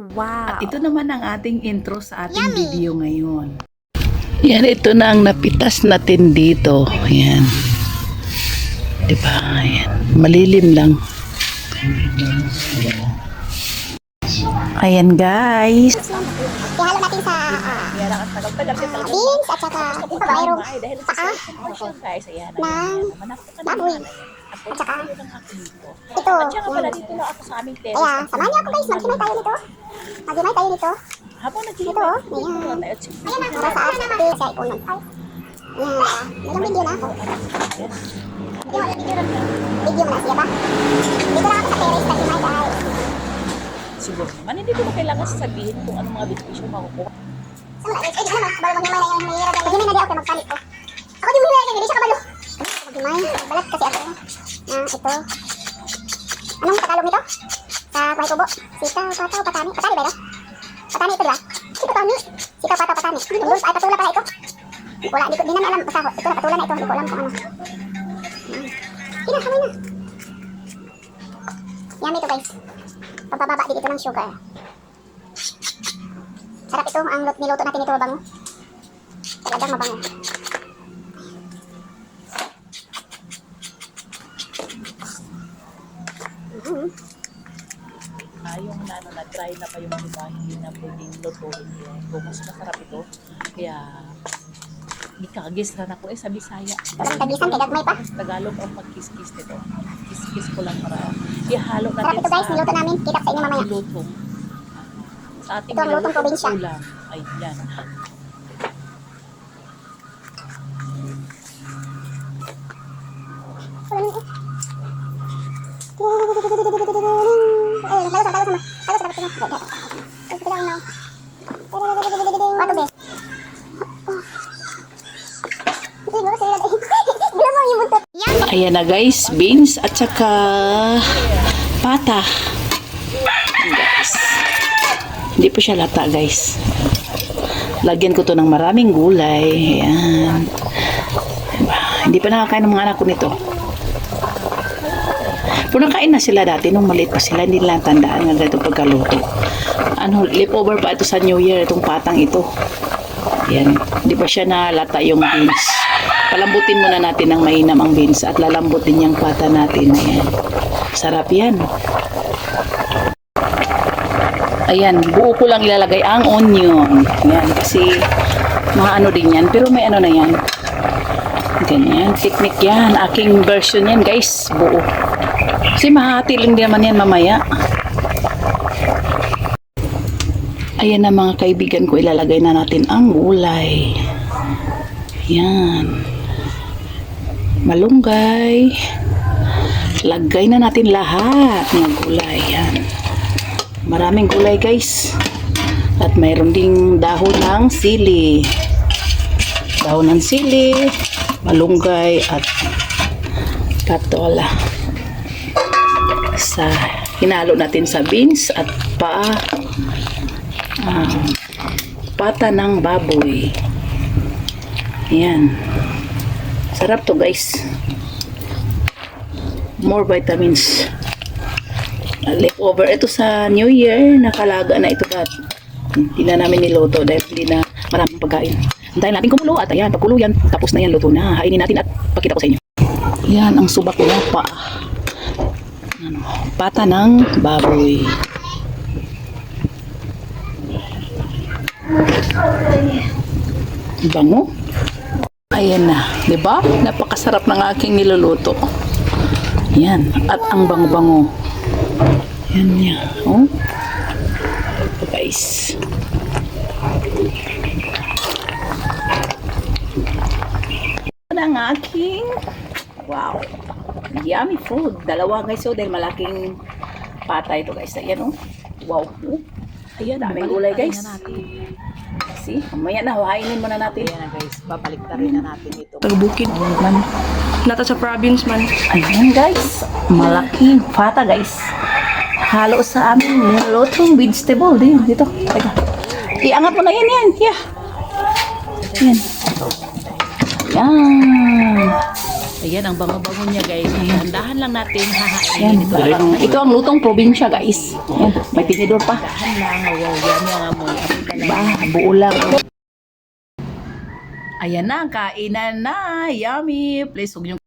Wow. At ito naman ang ating intro sa ating video ngayon. Yan, ito na ang napitas natin dito. Yan. Diba? Yan. Malilim lang. Ayan guys. Ihalo natin sa uh, beans at saka mayroong paa guys, ayan. ng baboy. At saka ito. At saka pala dito lang ako sa aming terrace. Kaya samahan niyo ako guys, maghimay tayo nito. Maghimay tayo nito. Habang Ito, naghihintay, ayan. tayo. Ayan na, para sa ating sa ipunan. Ayan, ah, ilang video na ako. Video, mo na siya ba? Dito lang ako sa terrace, maghimay guys. Siguro naman, hindi ko na kailangan sasabihin kung anong mga benepisyo makukuha. Sa mga eh, di naman, kabalo maghimay na yung mahirap. Maghimay na di ako, magpalit ko. Ako di mo himay, hindi siya kabalo. Maghimay, balat kasi ako. Ah, ito. Anong Tagalog nito? Sa Kuwait Kubo? Sitaw, pataw, patani. Patani ba ito? Patani ito, di ba? Si patani. Sitaw, pataw, patani. Tungkol, ay patula pala ito. Wala, di ko, di naman alam. Basta, ito na, patula na ito. Hindi ko alam kung ano. Hmm. Sige na, kamay na. Yummy ito, guys. Pagbababa din ito ng sugar. Sarap ito, ang lut- niluto natin ito mabango. Talagang mabango. Ah, yung na, ano, na-try na pa yung iba, hindi na pwedeng lutuin yun. Kung mas masarap ito, kaya ikagisran ako eh sa Bisaya. Tagisan, kaya gagmay pa. Tagalog ang pagkiskis nito. Kiskis ko lang para ihalo Sarap natin ito guys, niluto namin. Kita sa inyo mamaya. lutong. Sa ating Ito ang lutong probinsya. ulam. Ay, yan. Eh, Ayan na guys, beans at saka pata. Guys. Hindi po siya lata guys. Lagyan ko to ng maraming gulay. Ayan. Diba? Hindi pa nakakain ng mga anak ko nito. Pero nakain na sila dati nung maliit pa sila. Hindi nila tandaan nga ganito pagkaluto. Ano, leftover pa ito sa New Year, itong patang ito. Yan. Hindi pa siya nalata yung beans. Palambutin muna natin ng mainam ang beans at lalambutin yung pata natin. Ayan. Sarap yan. Ayan, buo ko lang ilalagay ang onion. Ayan, kasi mga ano din yan. Pero may ano na yan. Ganyan, technique yan. Aking version yan guys, buo. Kasi mahati lang din naman yan mamaya. Ayan na mga kaibigan ko, ilalagay na natin ang gulay. Yan. Malunggay. Lagay na natin lahat ng gulay. Yan. Maraming gulay guys. At mayroon ding dahon ng sili. Dahon ng sili, malunggay at patola. Sa hinalo natin sa beans at pa ah, pata ng baboy. Yan. Sarap to guys. More vitamins. Uh, leftover. Ito sa New Year, nakalaga na ito at hindi na namin niluto dahil hindi na maraming pagkain. Antayin natin kumulo at ayan, pagkulo yan, tapos na yan, luto na. Hainin natin at pakita ko sa inyo. Yan, ang subak ko pa. Ano, pata ng baboy. Bango. Ayan na, 'di ba? Napakasarap ng aking niluluto. Yan, at ang bango-bango. Yan niya. Oh. Guys. Ito na ang aking wow. Yummy food. Dalawa guys, oh, dahil malaking pata ito guys. Ayan oh. Wow. Oh. Ayan, daming gulay guys. See, mamaya na, hainin muna natin. Ayan na guys, babalik na rin na natin ito. Tagbukid. Man. Nata sa province man. Ayan guys, malaking pata guys. Halo sa aming nilutong vegetable. Dito, dito. Teka. Iangat mo na yan, yan. Yeah. Yan. Yan. Ayan, ang bango-bango niya guys. Dahan lang natin hahain. Ito lang. Ito ang lutong probinsya, guys. Yan. May tinidor pa. Dahan lang. Wow, yan yung amoy. Amoy ka lang. Ba, buo lang. Ayan na, kainan na. Yummy. Please, huwag niyong